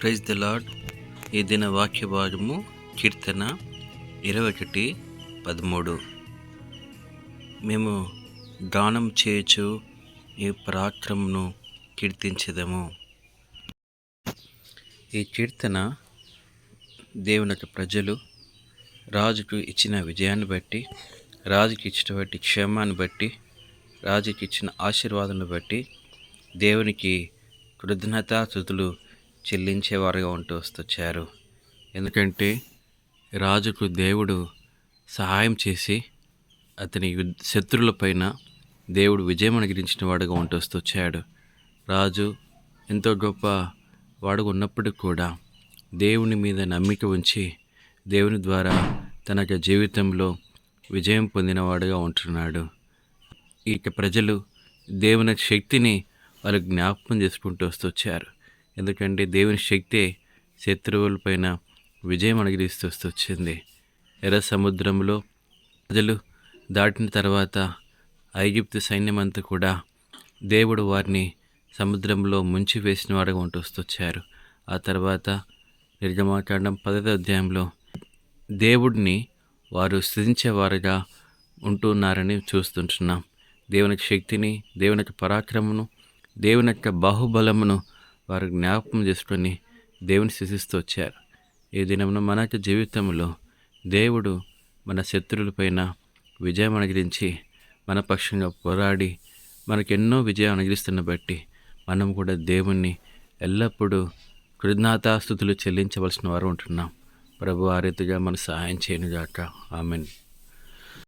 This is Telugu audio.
ప్రైజ్ ద లాడ్ ఈ దిన వాక్య భాగము కీర్తన ఇరవై ఒకటి పదమూడు. మేము దానం చేయొచ్చు ఈ పరాక్రమను కీర్తించదము. ఈ కీర్తన దేవుని యొక్క ప్రజలు రాజుకు ఇచ్చిన విజయాన్ని బట్టి రాజుకి ఇచ్చినటువంటి క్షేమాన్ని బట్టి రాజుకి ఇచ్చిన ఆశీర్వాదాన్ని బట్టి దేవునికి కృతజ్ఞతాస్థుతులు చెల్లించేవారుగా ఉంటూ వస్తొచ్చారు. ఎందుకంటే రాజుకు దేవుడు సహాయం చేసి అతని యుద్ధ శత్రువులపైన దేవుడు విజయం అనుగ్రహించిన వాడుగా ఉంటూ వస్తొచ్చాడు. రాజు ఎంతో గొప్ప వాడుగా ఉన్నప్పటికి కూడా దేవుని మీద నమ్మిక ఉంచి దేవుని ద్వారా తన యొక్క జీవితంలో విజయం పొందినవాడుగా ఉంటున్నాడు. ఇక ప్రజలు దేవుని శక్తిని వాళ్ళు జ్ఞాపకం చేసుకుంటూ వస్తొచ్చారు. ఎందుకంటే దేవుని శక్తే శత్రువులపైన విజయం అనుగ్రహిస్తూ వస్తొచ్చింది. ఎర్ర సముద్రంలో ప్రజలు దాటిన తర్వాత ఐగిప్తు సైన్యం అంతా కూడా దేవుడు వారిని సముద్రంలో ముంచి వేసిన వాడుగా ఉంటూ వస్తొచ్చారు. ఆ తర్వాత నిర్గమాకాండం పదవ అధ్యాయంలో దేవుడిని వారు స్థుతించేవారుగా ఉంటున్నారని చూస్తుంటున్నాం. దేవుని శక్తిని దేవుని యొక్క పరాక్రమను దేవుని యొక్క బాహుబలమును వారు జ్ఞాపకం చేసుకొని దేవుని శిశిస్తూ వచ్చారు. ఈ దినమున మన యొక్క జీవితంలో దేవుడు మన శత్రువులపైన విజయం అనుగ్రహించి మన పక్షంగా పోరాడి మనకు ఎన్నో విజయం అనుగ్రహిస్తున్న బట్టి మనం కూడా దేవుణ్ణి ఎల్లప్పుడూ కృతజ్ఞతాస్థుతులు చెల్లించవలసిన వారు ఉంటున్నాం. ప్రభు ఆ రీతిగా మన సహాయం చేయను గాక ఆమెన్.